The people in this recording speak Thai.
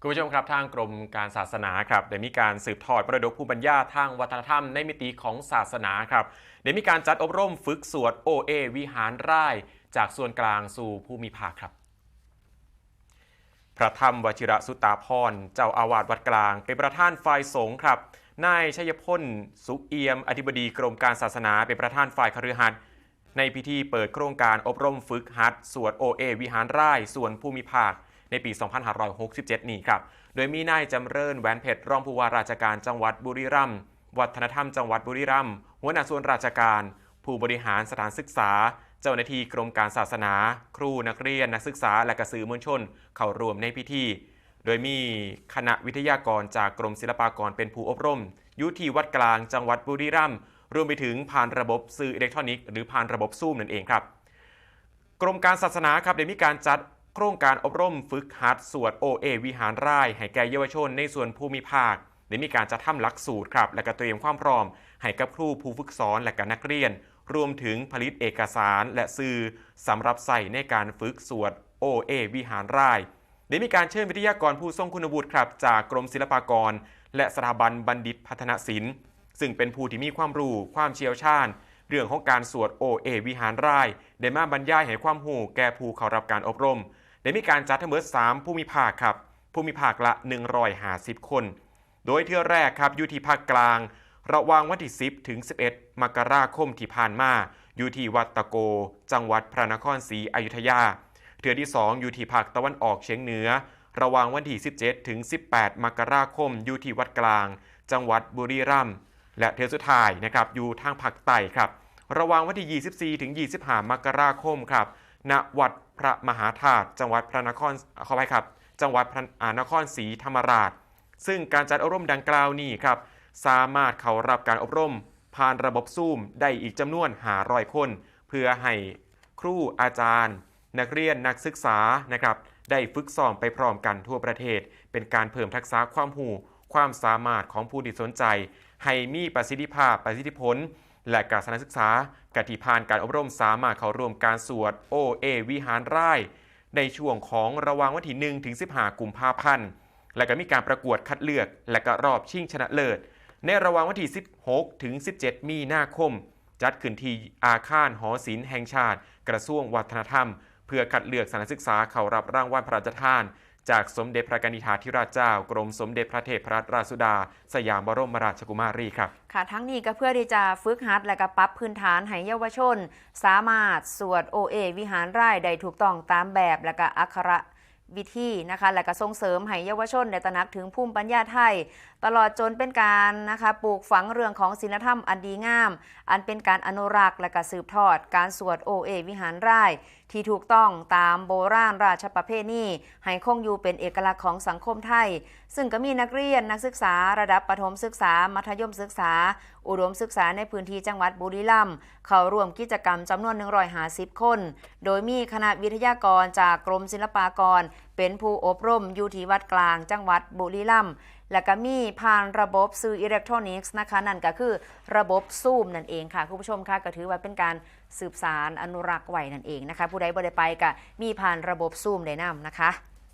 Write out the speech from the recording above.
คุณผู้ชมครับทางกรมการศาสนาครับได้มีการสืบทอดมระดกภูมิปัญญาทางวัฒนธรรมในมิติของศาสนาครับได้มีการจัดอบรมฝึกสวดโอเอวิหารร่ายจากส่วนกลางสู่ภูมิภาคครับ พระธรรมวชิระสุตาพรเจ้าอาวาสวัดกลาง เป็นประธานฝ่ายสงฆ์ครับนายชัยพลสุเอียม อธิบดีกรมการศาสนาเป็นประธานฝ่ายคฤหัสถ์ในพิธีเปิดโครงการอบรมฝึกหัดสวดโอเอวิหารร่ายส่วนภูมิภาค ในปี 2567 นี้ครับ โดยมีนายจำเริญแหวนเพชรรองผู้ว่าราชการจังหวัดบุรีรัมย์ วัฒนธรรมจังหวัดบุรีรัมย์ หัวหน้าส่วนราชการ ผู้บริหารสถานศึกษา เจ้าหน้าที่กรมการศาสนา ครูนักเรียนนักศึกษาและกระสือมวลชน เข้ารวมในพิธี โดยมีคณะวิทยากรจากกรมศิลปากรเป็นผู้อบรมอยู่ที่วัดกลางจังหวัดบุรีรัมย์รวมไปถึงผ่านระบบสื่ออิเล็กทรอนิกส์หรือผ่านระบบซูมนั่นเองครับ กรมการศาสนาครับได้มีการจัด โครงการอบรมฝึกหัดสวดโอเอวิหารร่ายให้แก่เยาวชนในส่วนภูมิภาคได้มีการจัดทำหลักสูตรครับและก็เตรียมความพร้อม ให้กับครูผู้ฝึกสอนและก็นักเรียน รวมถึงผลิตเอกสารและสื่อสำหรับใส่ในการฝึกสวดโอเอวิหารร่ายได้มีการเชิญวิทยากรผู้ทรงคุณวุฒิครับจากกรมศิลปากร และสถาบันบัณฑิตพัฒนศิลป์ ซึ่งเป็นผู้ที่มีความรู้ความเชี่ยวชาญ เรื่องของการสวดโอเอวิหารร่ายได้มาบรรยายให้ความรู้แก่ผู้เข้ารับการอบรม ได้มีการจัดทั้งหมด3ภูมิภาคครับภูมิภาคละ 150 คน โดยเที่ยวแรกครับอยู่ที่ภาคกลาง ระหว่างวันที่ 10 ถึง 11 มกราคมที่ผ่านมาอยู่ที่วัดตะโก จังหวัดพระนครศรีอยุธยาเทือที่ 2 อยู่ที่ภาคตะวันออกเฉียงเหนือ ระหว่างวันที่ 17 ถึง 18 มกราคมอยู่ที่วัดกลาง จังหวัดบุรีรัมย์และเทือสุดท้ายนะครับอยู่ทางภาคใต้ครับ ระหว่างวันที่ 24 ถึง 25 มกราคมครับณวัด พระมหาธาตุจังหวัดพระนครขอไปครับ จังหวัดพระนครศรีธรรมราช ซึ่งการจัดอบรมดังกล่าวนี้ครับ สามารถเข้ารับการอบรม ผ่านระบบซูมได้อีกจำนวน500คน เพื่อให้ครูอาจารย์ นักเรียนนักศึกษานะครับได้ฝึกซ้อมไปพร้อมกันทั่วประเทศ เป็นการเพิ่มทักษะความหูความสามารถของผู้ที่สนใจ ให้มีประสิทธิภาพประสิทธิผล และการสนศึกษากติพานการอบรมสามารถเข้าร่วมการสวดโอเอวิหารไร่ในช่วงของระหว่างวันที่1ถึง15กุมภาพันธ์และก็มีการประกวดคัดเลือกและก็รอบชิงชนะเลิศ ในระหว่างวันที่ 16 ถึง 17 มีนาคม จัดขึ้นที่อาคารหอศิลป์แห่งชาติ กระทรวงวัฒนธรรม เพื่อคัดเลือกสถานศึกษาเข้ารับรางวัลพระราชทาน จากสมเด็จพระกนิษฐาธิราชเจ้า กรมสมเด็จพระเทพรัตนราชสุดา สยามบรมราชกุมารีครับ ค่ะ ทั้งนี้ก็เพื่อที่จะฝึกหัดและก็ปรับพื้นฐานให้เยาวชน สามารถสวดโอเอวิหารไร่ได้ถูกต้องตามแบบและก็อักขระ วิธีนะคะและก็ส่งเสริมให้เยาวชนได้ตระหนักถึงภูมิปัญญาไทย ตลอดจนเป็นการนะคะปลูกฝังเรื่องของศีลธรรมอันดีงาม อันเป็นการอนุรักษ์และก็สืบทอด การสวดโอเอวิหารไร่ที่ถูกต้องตามโบราณราชประเพณีให้คงอยู่เป็นเอกลักษณ์ของสังคมไทย ซึ่งก็มีนักเรียนนักศึกษาระดับประถมศึกษา มัธยมศึกษา อุดมศึกษาในพื้นที่จังหวัดบุรีรัมย์เข้าร่วมกิจกรรมจำนวน 150 คน โดยมีคณะวิทยากรจากกรมศิลปากรเป็นผู้อบรมอยู่ที่วัดกลางจังหวัดบุรีรัมย์และก็มีผ่านระบบสื่ออิเล็กทรอนิกส์นะคะนั่นก็คือระบบซูมนั่นเองค่ะ คุณผู้ชมค่ะก็ถือว่าเป็นการสืบสารอนุรักษ์ไว้นั่นเองนะคะ ผู้ใดบ่ได้ไปก็มีผ่านระบบซูมได้นำนะคะ